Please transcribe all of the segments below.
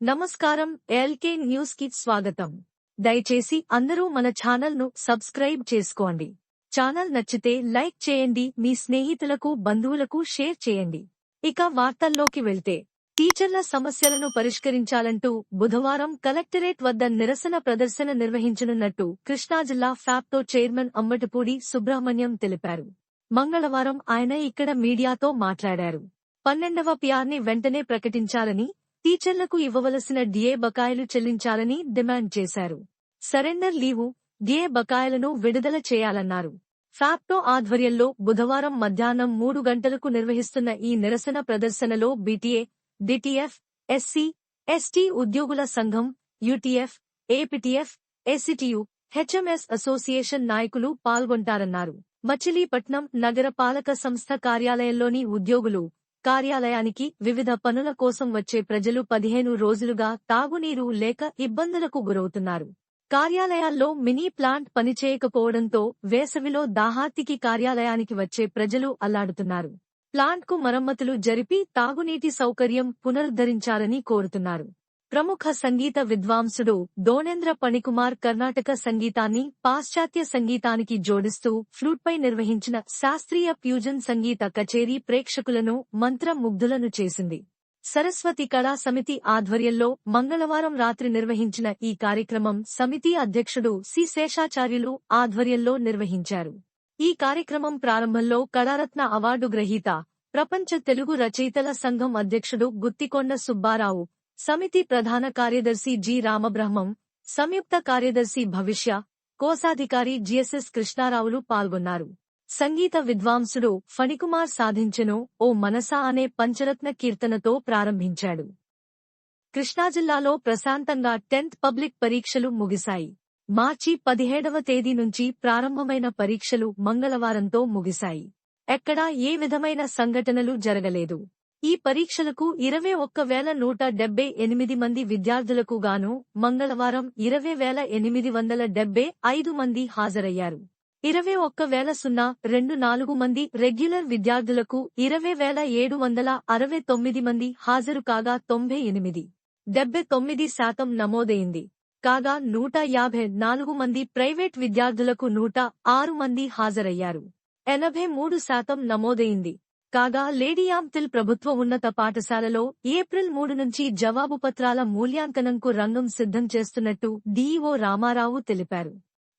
నమస్కారం ఎల్కే న్యూస్కి స్వాగతం. దయచేసి అందరూ మన ఛానల్ను సబ్స్క్రైబ్ చేసుకోండి. ఛానల్ నచ్చితే లైక్ చేయండి మీ స్నేహితులకు బంధువులకు షేర్ చేయండి. ఇక వార్తల్లోకి వెళ్తే టీచర్ల సమస్యలను పరిష్కరించాలంటూ బుధవారం కలెక్టరేట్ వద్ద నిరసన ప్రదర్శన నిర్వహించనున్నట్టు కృష్ణా జిల్లా ఫ్యాప్టో చైర్మన్ అమ్మటిపూడి సుబ్రహ్మణ్యం తెలిపారు. మంగళవారం ఆయన ఇక్కడ మీడియాతో మాట్లాడారు. పన్నెండవ పిఆర్ని వెంటనే ప్రకటించాలని టీచర్లకు ఇవ్వవలసిన డిఏ బకాయిలు చెల్లించాలని డిమాండ్ చేశారు. సరెండర్ లీవు డిఏ బకాయిలను విడుదల చేయాలన్నారు. ఫ్యాప్టో ఆధ్వర్యంలో బుధవారం మధ్యాహ్నం మూడు గంటలకు నిర్వహిస్తున్న ఈ నిరసన ప్రదర్శనలో బీటీఏ డిటిఎఫ్ ఎస్సీ ఎస్టీ ఉద్యోగుల సంఘం UTF APTF SCTU HMS association నాయకులు పాల్గొంటారన్నారు. మచిలీపట్నం నగర పాలక సంస్థ కార్యాలయంలోని ఉద్యోగులు కార్యాలయానికి వివిధ పనుల కోసం వచ్చే ప్రజలు పదిహేను రోజులుగా తాగునీరు లేక ఇబ్బందులకు గురవుతున్నారు. కార్యాలయాల్లో మినీ ప్లాంట్ పనిచేయకపోవడంతో వేసవిలో దాహార్తికి కార్యాలయానికి వచ్చే ప్రజలు అల్లాడుతున్నారు. ప్లాంట్కు మరమ్మతులు జరిపి తాగునీటి సౌకర్యం పునరుద్ధరించాలని కోరుతున్నారు. ప్రముఖ సంగీత విద్వాంసుడు దోణేంద్ర పణికుమార్ కర్ణాటక సంగీతాన్ని పాశ్చాత్య సంగీతానికి జోడిస్తూ ఫ్లూట్పై నిర్వహించిన శాస్త్రీయ ఫ్యూజన్ సంగీత కచేరీ ప్రేక్షకులను మంత్రముగ్ధులను చేసింది. సరస్వతి కళా సమితి ఆధ్వర్యంలో మంగళవారం రాత్రి నిర్వహించిన ఈ కార్యక్రమం సమితి అధ్యక్షుడు సి. శేషాచార్యులు ఆధ్వర్యంలో నిర్వహించారు. ఈ కార్యక్రమం ప్రారంభంలో కళారత్న అవార్డు గ్రహీత ప్రపంచ తెలుగు రచయితల సంఘం అధ్యక్షుడు గుత్తికొండ సుబ్బారావు సమితి ప్రధాన కార్యదర్శి జి రామబ్రహ్మం సంయుక్త కార్యదర్శి భవిష్య కోశాధికారి జిఎస్ఎస్ కృష్ణారావులు పాల్గొన్నారు. సంగీత విద్వాంసుడు ఫణికుమార్ సాధించెను ఓ మనసా అనే పంచరత్న కీర్తనతో ప్రారంభించాడు. కృష్ణా జిల్లాలో ప్రశాంతంగా టెన్త్ పబ్లిక్ పరీక్షలు ముగిశాయి. మార్చి పదిహేడవ తేదీ నుంచి ప్రారంభమైన పరీక్షలు మంగళవారంతో ముగిశాయి. ఎక్కడా ఏ విధమైన సంఘటనలు జరగలేదు. ఈ పరీక్షలకు ఇరవై ఒక్క వేల నూట డెబ్బై ఎనిమిది మంది విద్యార్థులకు గాను మంగళవారం ఇరవై వేల ఎనిమిది వందల డెబ్బై ఐదు మంది హాజరయ్యారు. ఇరవై ఒక్క వేల సున్నా రెండు నాలుగు మంది రెగ్యులర్ విద్యార్థులకు ఇరవై వేల ఏడు వందల అరవై తొమ్మిది మంది హాజరు కాగా తొంభై ఎనిమిది డెబ్బై తొమ్మిది శాతం నమోదైంది. కాగా నూట యాభై నాలుగు మంది ప్రైవేట్ విద్యార్థులకు నూట ఆరు మంది హాజరయ్యారు. ఎనభై మూడు శాతం నమోదైంది. కాగా లేడియాంతిల్ ప్రభుత్వ ఉన్నత పాఠశాలలో ఏప్రిల్ మూడు నుంచి జవాబు పత్రాల మూల్యాంకనంకు రంగం సిద్ధం చేస్తున్నట్టు డీఈఓ రామారావు తెలిపారు.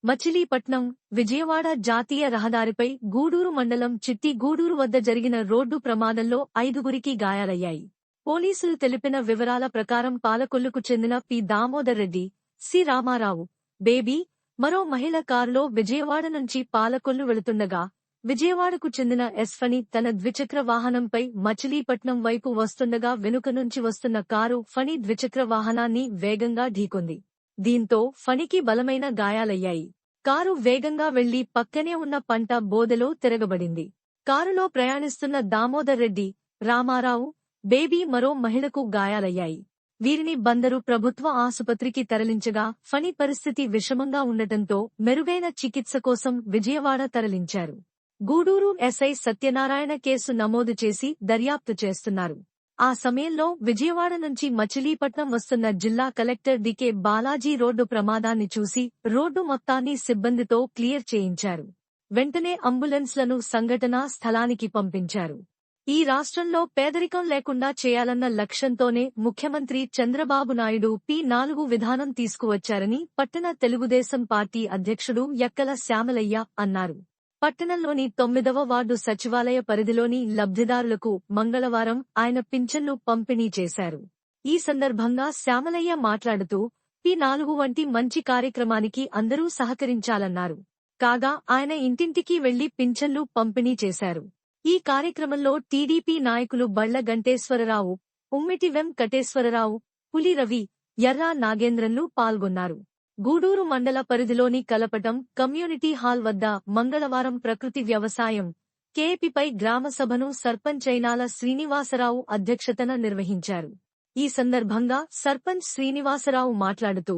మచిలీపట్నం విజయవాడ జాతీయ రహదారిపై గూడూరు మండలం చిట్టి గూడూరు వద్ద జరిగిన రోడ్డు ప్రమాదంలో ఐదుగురికి గాయాలయ్యాయి. పోలీసులు తెలిపిన వివరాల ప్రకారం పాలకొల్లుకు చెందిన P. Damodar Reddy C. Ramarao Baby మరో మహిళ కారులో విజయవాడ నుంచి పాలకొల్లు వెళుతుండగా విజయవాడకు చెందిన ఎస్ఫని తన ద్విచక్ర వాహనంపై మచిలీపట్నం వైపు వస్తుండగా వెనుక నుంచి వస్తున్న కారు ఫణి ద్విచక్ర వాహనాన్ని వేగంగా ఢీకొంది. దీంతో ఫణికి బలమైన గాయాలయ్యాయి. కారు వేగంగా వెళ్ళి పక్కనే ఉన్న పంట బోదెలో తిరగబడింది. కారులో ప్రయాణిస్తున్న దామోదర్ రెడ్డి రామారావు బేబీ మరో మహిళకు గాయాలయ్యాయి. వీరిని బందరు ప్రభుత్వ ఆసుపత్రికి తరలించగా ఫణి పరిస్థితి విషమంగా ఉండటంతో మెరుగైన చికిత్స కోసం విజయవాడ తరలించారు. గూడూరు ఎస్ఐ సత్యనారాయణ కేసు నమోదు చేసి దర్యాప్తు చేస్తున్నారు. ఆ సమయంలో విజయవాడ నుంచి మచిలీపట్నం వస్తున్న జిల్లా కలెక్టర్ డికే బాలాజీ రోడ్డు ప్రమాదాన్ని చూసి రోడ్డు మొత్తాన్ని సిబ్బందితో క్లియర్ చేయించారు. వెంటనే అంబులెన్స్లను సంఘటనా స్థలానికి పంపించారు. ఈ రాష్ట్రంలో పేదరికం లేకుండా చేయాలన్న లక్ష్యంతోనే ముఖ్యమంత్రి చంద్రబాబు నాయుడు పి నాలుగు విధానం తీసుకువచ్చారని పట్టణ తెలుగుదేశం పార్టీ అధ్యక్షుడు యక్కల శ్యామలయ్య అన్నారు. పట్టణంలోని తొమ్మిదవ వార్డు సచివాలయ పరిధిలోని లబ్ధిదారులకు మంగళవారం ఆయన పింఛన్లు పంపిణీ చేశారు. ఈ సందర్భంగా శ్యామలయ్య మాట్లాడుతూ పి నాలుగు వంటి మంచి కార్యక్రమానికి అందరూ సహకరించాలన్నారు. కాగా ఆయన ఇంటింటికి వెళ్ళి పింఛన్లు పంపిణీ చేశారు. ఈ కార్యక్రమంలో టీడీపీ నాయకులు బళ్ళ గంటేశ్వరరావు ఉమ్మిటి వెం కటేశ్వరరావు పులి రవి ఎర్రా నాగేంద్రన్లు పాల్గొన్నారు. గూడూరు మండల పరిధిలోని కలపటం కమ్యూనిటీ హాల్ వద్ద మంగళవారం ప్రకృతి వ్యవసాయం కేపీపై గ్రామసభను సర్పంచ్ అయినాల శ్రీనివాసరావు అధ్యక్షతన నిర్వహించారు. ఈ సందర్భంగా సర్పంచ్ శ్రీనివాసరావు మాట్లాడుతూ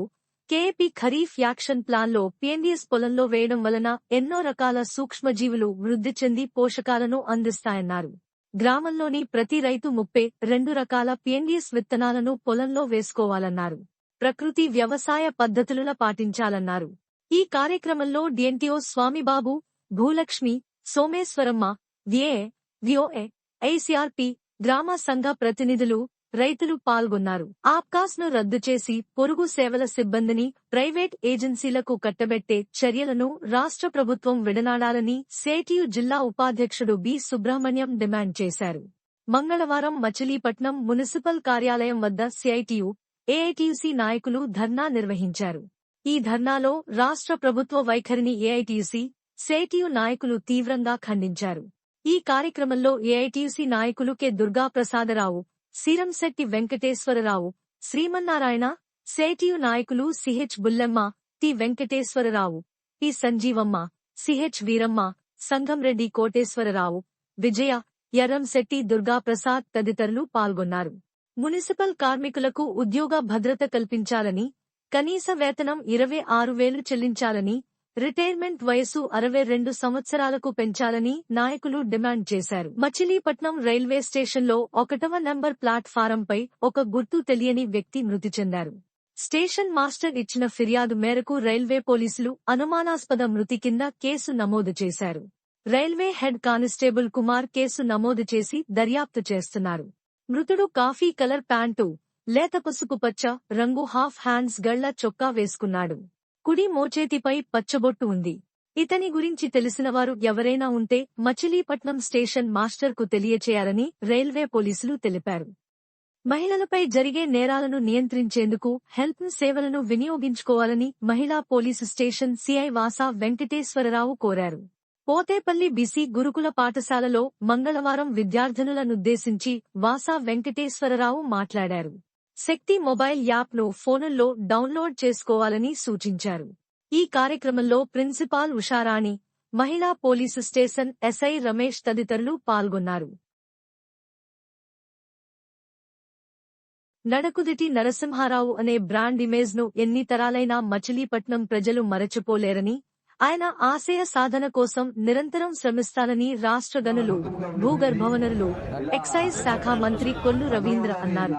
కేపీ ఖరీఫ్ యాక్షన్ ప్లాన్లో పిఎన్డిఎస్ పొలంలో వేయడం వలన ఎన్నో రకాల సూక్ష్మజీవులు వృద్ధి చెంది పోషకాలను అందిస్తాయన్నారు. గ్రామంలోని ప్రతి రైతు ముప్పై రెండు రకాల పిఎన్డిఎస్ విత్తనాలను పొలంలో వేసుకోవాలన్నారు. ప్రకృతి వ్యవసాయ పద్ధతులను పాటించాలన్నారు. ఈ కార్యక్రమంలో DNTO Swamibabu Bhulakshmi Someswaramma VA VOA ICRP గ్రామ సంఘ ప్రతినిధులు రైతులు పాల్గొన్నారు. ఆప్కాస్ను రద్దు చేసి పొరుగు సేవల సిబ్బందిని ప్రైవేట్ ఏజెన్సీలకు కట్టబెట్టే చర్యలను రాష్ట్ర ప్రభుత్వం విడనాడాలని సేటియు జిల్లా ఉపాధ్యక్షుడు బి. సుబ్రహ్మణ్యం డిమాండ్ చేశారు. మంగళవారం మచిలీపట్నం మున్సిపల్ కార్యాలయం వద్ద సిఐటియు ఏఐటియుసి నాయకులు ధర్నా నిర్వహించారు. ఈ ధర్నాలో రాష్ట్ర ప్రభుత్వ వైఖరిని ఏఐటీయూసీ సేటియు నాయకులు తీవ్రంగా ఖండించారు. ఈ కార్యక్రమంలో ఏఐటియుసి నాయకులు కె. దుర్గాప్రసాదరావు సీరంశెట్టి వెంకటేశ్వరరావు శ్రీమన్నారాయణ సేటియు నాయకులు CH Bullemma T Venkateswararao P Sanjeevamma CH Veeramma Sangamreddy Koteswararao Vijaya Erramsetti Durgaprasad తదితరులు పాల్గొన్నారు. మున్సిపల్ కార్మికులకు ఉద్యోగ భద్రత కల్పించాలని కనీస వేతనం ఇరవై ఆరు వేలు చెల్లించాలని రిటైర్మెంట్ వయసు అరవై రెండు సంవత్సరాలకు పెంచాలని నాయకులు డిమాండ్ చేశారు. మచిలీపట్నం రైల్వే స్టేషన్లో ఒకటవ నంబర్ ప్లాట్ఫారంపై ఒక గుర్తు తెలియని వ్యక్తి మృతి చెందారు. స్టేషన్ మాస్టర్ ఇచ్చిన ఫిర్యాదు మేరకు రైల్వే పోలీసులు అనుమానాస్పద మృతి కింద కేసు నమోదు చేశారు. Railway head constable Kumar case నమోదు చేసి దర్యాప్తు చేస్తున్నారు. మృతుడు కాఫీ కలర్ ప్యాంటు లేత పసుపు పచ్చ రంగు హాఫ్ హ్యాండ్స్ గళ్ళ చొక్కా వేసుకున్నాడు. కుడి మోచేతిపై పచ్చబొట్టు ఉంది. ఇతని గురించి తెలిసినవారు ఎవరైనా ఉంటే మచిలీపట్నం స్టేషన్ మాస్టర్కు తెలియచేయాలని రైల్వే పోలీసులు తెలిపారు. మహిళలపై జరిగే నేరాలను నియంత్రించేందుకు హెల్ప్ సేవలను వినియోగించుకోవాలని మహిళా police station CI Vasa Venkateswara Rao కోరారు. పోతేపల్లి బిసి గురుకుల పాఠశాలలో మంగళవారం విద్యార్థినులనుద్దేశించి వాసా వెంకటేశ్వరరావు మాట్లాడారు. శక్తి మొబైల్ యాప్ను ఫోనుల్లో డౌన్లోడ్ చేసుకోవాలని సూచించారు. ఈ కార్యక్రమంలో ప్రిన్సిపాల్ ఉషారాణి మహిళా పోలీసు స్టేషన్ ఎస్ఐ రమేష్ తదితరులు పాల్గొన్నారు. నడకుదిటి నరసింహారావు అనే బ్రాండ్ ఇమేజ్ను ఎన్ని తరాలైనా మచిలీపట్నం ప్రజలు మరచిపోలేరని ఆయన ఆశయ సాధన కోసం నిరంతరం శ్రమిస్తానని రాష్ట్ర గనులు భూగర్భవనరులు ఎక్సైజ్ శాఖ మంత్రి కొల్లు రవీంద్ర అన్నారు.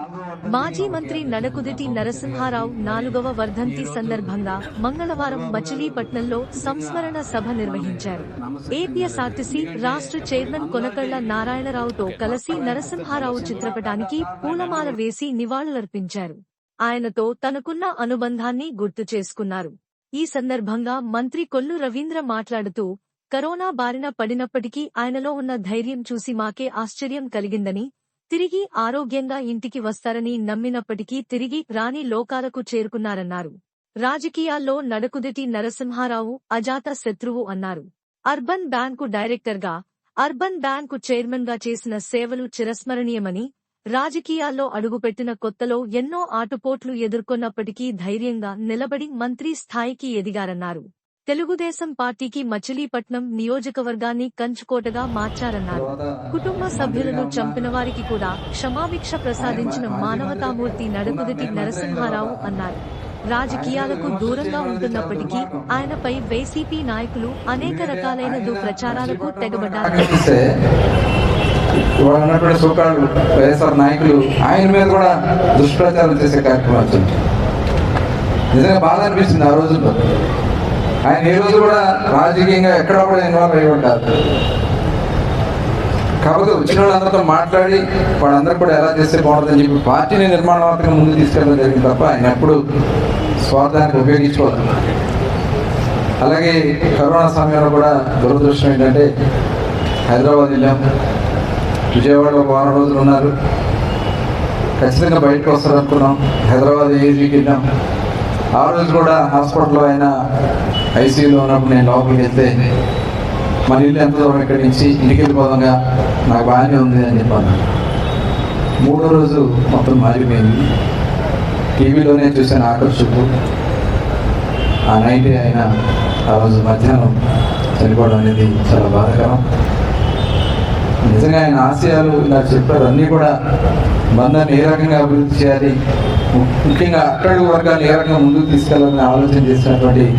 మాజీ మంత్రి నడకుదిటి నరసింహారావు నాలుగవ వర్ధంతి సందర్భంగా మంగళవారం మచిలీపట్నంలో సంస్మరణ సభ నిర్వహించారు. ఏపీఎస్ఆర్టీసీ రాష్ట్ర చైర్మన్ కొనకళ్ళ నారాయణరావుతో కలిసి నరసింహారావు చిత్రపటానికి పూలమాల వేసి నివాళులర్పించారు. ఆయనతో తనకున్న అనుబంధాన్ని గుర్తు చేసుకున్నారు. ఈ సందర్భంగా మంత్రి కొల్లు రవీంద్ర మాట్లాడుతూ కరోనా బారిన పడినప్పటికీ ఆయనలో ఉన్న ధైర్యం చూసి మాకే ఆశ్చర్యం కలిగిందని తిరిగి ఆరోగ్యంగా ఇంటికి వస్తారని నమ్మినప్పటికీ తిరిగి రాని లోకాలకు చేరుకున్నారన్నారు. రాజకీయాల్లో నడకుదిటి నరసింహారావు అజాత శత్రువు అన్నారు. అర్బన్ బ్యాంకు డైరెక్టర్గా అర్బన్ బ్యాంకు చైర్మన్గా చేసిన సేవలు చిరస్మరణీయమని రాజకీయాల్లో అడుగుపెట్టిన కొత్తలో ఎన్నో ఆటుపోట్లు ఎదుర్కొన్నప్పటికీ ధైర్యంగా నిలబడి మంత్రి స్థాయికి ఎదిగారన్నారు. తెలుగుదేశం పార్టీకి మచిలీపట్నం నియోజకవర్గాన్ని కంచుకోటగా మార్చారన్నారు. కుటుంబ సభ్యులను చంపిన వారికి కూడా క్షమాభిక్ష ప్రసాదించిన మానవతామూర్తి నడుకుదిటి నరసింహారావు అన్నారు. రాజకీయాలకు దూరంగా ఉంటున్నప్పటికీ ఆయనపై వైసీపీ నాయకులు అనేక రకాలైన దుప్రచారాలకు తెగబడ్డారు. ఇవాళ ఉన్నటువంటి సోకాళ్ళు వైఎస్ఆర్ నాయకులు ఆయన మీద కూడా దుష్ప్రచారం చేసే కార్యక్రమం వచ్చింది నిజంగా బాధ అనిపిస్తుంది ఆ రోజుల్లో. ఆయన ఏ రోజు కూడా రాజకీయంగా ఎక్కడ కూడా ఇన్వాల్వ్ అయ్యి ఉంటారు కాకపోతే వచ్చిన వాళ్ళందరితో మాట్లాడి వాళ్ళందరూ కూడా ఎలా చేస్తే బాగుంటుందని చెప్పి పార్టీని నిర్మాణాత్మకంగా ముందుకు తీసుకెళ్ళడం జరిగింది తప్ప ఆయన ఎప్పుడు స్వార్థానికి ఉపయోగించుకోవాలి అలాగే కరోనా సమయంలో కూడా దురదృష్టం ఏంటంటే హైదరాబాద్ వెళ్ళాం. విజయవాడలో వారం రోజులు ఉన్నారు. ఖచ్చితంగా బయటకు వస్తారనుకున్నాం. హైదరాబాద్ ఏజీకి వెళ్ళాం. ఆ రోజు కూడా హాస్పిటల్లో ఆయన ఐసీయూలో ఉన్నప్పుడు నేను లోపలికి వెళ్తే మన ఇల్లు ఎంత దూరం ఇక్కడి నుంచి? ఇంటికి వెళ్ళిపోదాంగా. నాకు బాగానే ఉంది అని చెప్పాను. మూడో రోజు మొత్తం మారిపోయింది. టీవీలోనే చూసాను ఆకర్షకు ఆ నైట్ ఆయన ఆ రోజు మధ్యాహ్నం చనిపోవడం అనేది చాలా బాధాకరం. నిజంగా ఆయన ఆశయాలు ఇలా చెప్పారు. అన్నీ కూడా బంధాన్ని ఏ రకంగా అభివృద్ధి చేయాలి? ముఖ్యంగా అట్టడుగు వర్గాలు ఏ రకంగా ముందుకు తీసుకెళ్ళాలని ఆలోచన చేసినటువంటి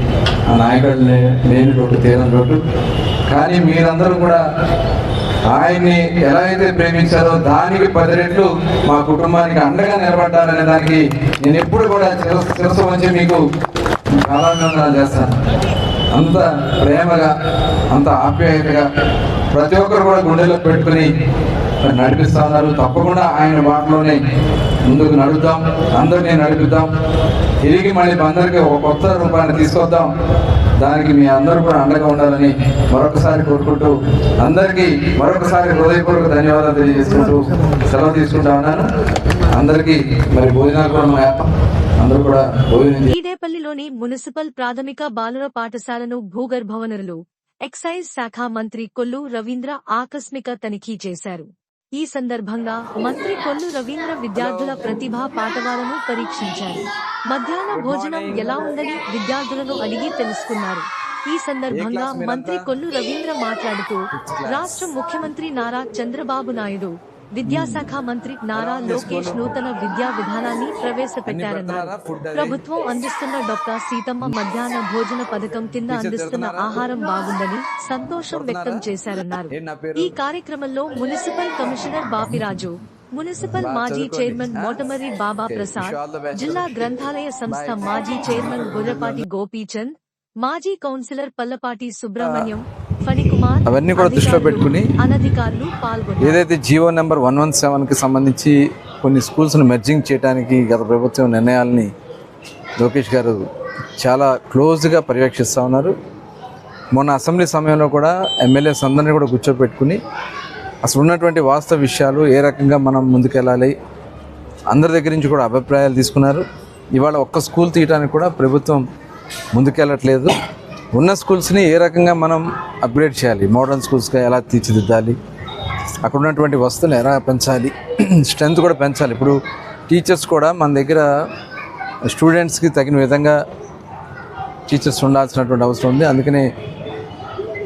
ఆ నాయకుడు లే- లేని రోడ్డు తీరని రోడ్డు. కానీ మీరందరూ కూడా ఆయన్ని ఎలా అయితే ప్రేమించారో దానికి పది రెట్లు మా కుటుంబానికి అండగా నిలబడ్డారనే దానికి నేను ఎప్పుడు కూడా శిరస్సు వచ్చి మీకు ప్రారంభంగా చేస్తాను. అంత ప్రేమగా అంత ఆప్యాయతగా ప్రతి ఒక్కరు కూడా గుండెలో పెట్టుకుని నడిపిస్తా ఉన్నారు తప్పకుండా ఆయన మాటలోనే ముందుకు నడుద్దాం. అందరినీ నడిపిద్దాం. తిరిగి మళ్ళీ అందరికీ ఒక కొత్త రూపాన్ని తీసుకొద్దాం. దానికి మీ అందరూ కూడా అండగా ఉండాలని మరొకసారి కోరుకుంటూ అందరికీ మరొకసారి హృదయపూర్వక ధన్యవాదాలు తెలియజేసుకుంటూ సెలవు తీసుకుంటా ఉన్నాను. అందరికీ మరి భోజనాలు కూడా మా అందరూ కూడా భోజనం ఈడేపల్లిలోని మున్సిపల్ ప్రాథమిక బాలుర పాఠశాలను భూగర్భవనరులు ఎక్సైజ్ శాఖ మంత్రి కొల్లు రవీంద్ర ఆకస్మిక తనిఖీ చేశారు. ఈ సందర్భంగా మంత్రి కొల్లు రవీంద్ర విద్యార్థుల ప్రతిభా పాఠవాలను పరీక్షించారు. మధ్యాహ్న భోజనం ఎలా ఉందని విద్యార్థులను అడిగి తెలుసుకున్నారు. ఈ సందర్భంగా మంత్రి కొల్లు రవీంద్ర మాట్లాడుతూ రాష్ట్ర ముఖ్యమంత్రి నారా చంద్రబాబు నాయుడు విద్యాశాఖ మంత్రి నారా లోకేష్ నూతన విద్యా విధానాన్ని ప్రవేశపెట్టారన్నారు. ప్రభుత్వం అందిస్తున్న డాక్టర్ సీతమ్మ మధ్యాహ్న భోజన పథకం కింద అందిస్తున్న ఆహారం బాగుందని సంతోషం వ్యక్తం చేశారన్నారు. ఈ కార్యక్రమంలో మున్సిపల్ కమిషనర్ బాపిరాజు మున్సిపల్ మాజీ చైర్మన్ మోటమర్రి బాబా ప్రసాద్ జిల్లా గ్రంథాలయ సంస్థ మాజీ చైర్మన్ గుర్రపాటి గోపీచంద్ మాజీ కౌన్సిలర్ పల్లపాటి సుబ్రహ్మణ్యం అవన్నీ కూడా దృష్టిలో పెట్టుకుని ఏదైతే జియో నెంబర్ వన్ వన్ సెవెన్కి సంబంధించి కొన్ని స్కూల్స్ను మెర్జింగ్ చేయడానికి గత ప్రభుత్వం నిర్ణయాలని లోకేష్ గారు చాలా క్లోజ్గా పర్యవేక్షిస్తూ ఉన్నారు. మొన్న అసెంబ్లీ సమయంలో కూడా ఎమ్మెల్యేస్ అందరినీ కూడా కూర్చోబెట్టుకుని అసలు ఉన్నటువంటి వాస్తవ విషయాలు ఏ రకంగా మనం ముందుకెళ్ళాలి అందరి దగ్గర నుంచి కూడా అభిప్రాయాలు తీసుకున్నారు. ఇవాళ ఒక్క స్కూల్ తీయడానికి కూడా ప్రభుత్వం ముందుకెళ్ళట్లేదు. ఉన్న స్కూల్స్ని ఏ రకంగా మనం అప్గ్రేడ్ చేయాలి? మోడర్న్ స్కూల్స్గా ఎలా తీర్చిదిద్దాలి? అక్కడ ఉన్నటువంటి వస్తువులు ఎలా పెంచాలి? స్ట్రెంత్ కూడా పెంచాలి. ఇప్పుడు టీచర్స్ కూడా మన దగ్గర స్టూడెంట్స్కి తగిన విధంగా టీచర్స్ ఉండాల్సినటువంటి అవసరం ఉంది. అందుకనే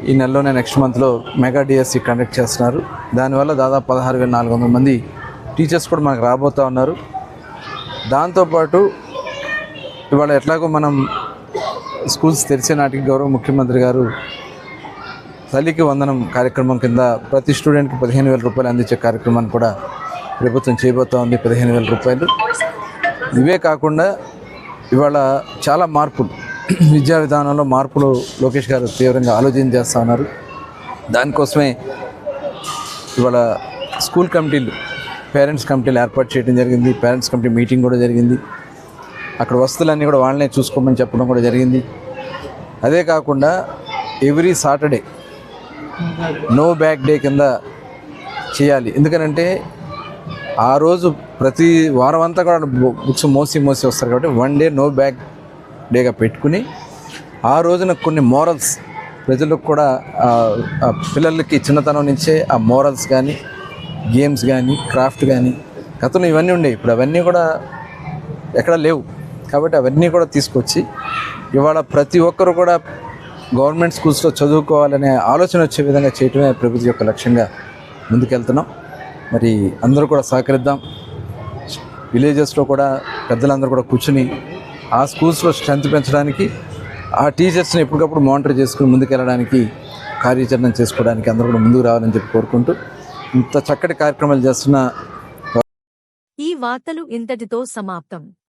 ఈ నెలలోనే నెక్స్ట్ మంత్లో మెగా డిఎస్సి కండక్ట్ చేస్తున్నారు. దానివల్ల దాదాపు పదహారు వేల నాలుగు వందల మంది టీచర్స్ కూడా మనకు రాబోతూ ఉన్నారు. దాంతోపాటు ఇవాళ ఎట్లాగో మనం స్కూల్స్ తెరిచే నాటికి గౌరవ ముఖ్యమంత్రి గారు తల్లికి వందనం కార్యక్రమం కింద ప్రతి స్టూడెంట్కి పదిహేను వేల రూపాయలు అందించే కార్యక్రమాన్ని కూడా ప్రభుత్వం చేయబోతా ఉంది పదిహేను వేల రూపాయలు. ఇవే కాకుండా ఇవాళ చాలా మార్పులు విద్యా విధానంలో మార్పులు లోకేష్ గారు తీవ్రంగా ఆలోచన చేస్తూ ఉన్నారు. దానికోసమే ఇవాళ స్కూల్ కమిటీలు పేరెంట్స్ కమిటీలు ఏర్పాటు చేయడం జరిగింది పేరెంట్స్ కమిటీ మీటింగ్ కూడా జరిగింది. అక్కడ వస్తువులన్నీ కూడా వాళ్ళనే చూసుకోమని చెప్పడం కూడా జరిగింది. అదే కాకుండా every Saturday no bag day కింద చేయాలి. ఎందుకనంటే ఆ రోజు ప్రతి వారం అంతా కూడా బుక్స్ మోసి మోసి వస్తారు కాబట్టి వన్ డే నో బ్యాక్ డేగా పెట్టుకుని ఆ రోజున కొన్ని మోరల్స్ ప్రజలకు కూడా పిల్లలకి చిన్నతనం నుంచే ఆ మోరల్స్ కానీ గేమ్స్ కానీ క్రాఫ్ట్ కానీ గతంలో ఇవన్నీ ఉండేవి. ఇప్పుడు అవన్నీ కూడా ఎక్కడ లేవు. కాబట్టి అవన్నీ కూడా తీసుకొచ్చి ఇవాళ ప్రతి ఒక్కరు కూడా గవర్నమెంట్ స్కూల్స్లో చదువుకోవాలనే ఆలోచన వచ్చే విధంగా చేయటమే ప్రభుత్వం యొక్క లక్ష్యంగా ముందుకెళ్తున్నాం. మరి అందరూ కూడా సహకరిద్దాం. విలేజెస్లో కూడా పెద్దలందరూ కూడా కూర్చుని ఆ స్కూల్స్లో స్ట్రెంత్ పెంచడానికి ఆ టీచర్స్ని ఎప్పటికప్పుడు మానిటర్ చేసుకుని ముందుకెళ్ళడానికి కార్యాచరణ చేసుకోవడానికి అందరూ కూడా ముందుకు రావాలని చెప్పి కోరుకుంటూ ఇంత చక్కటి కార్యక్రమాలు చేస్తున్న ఈ వార్తలు ఇంతటితో సమాప్తం.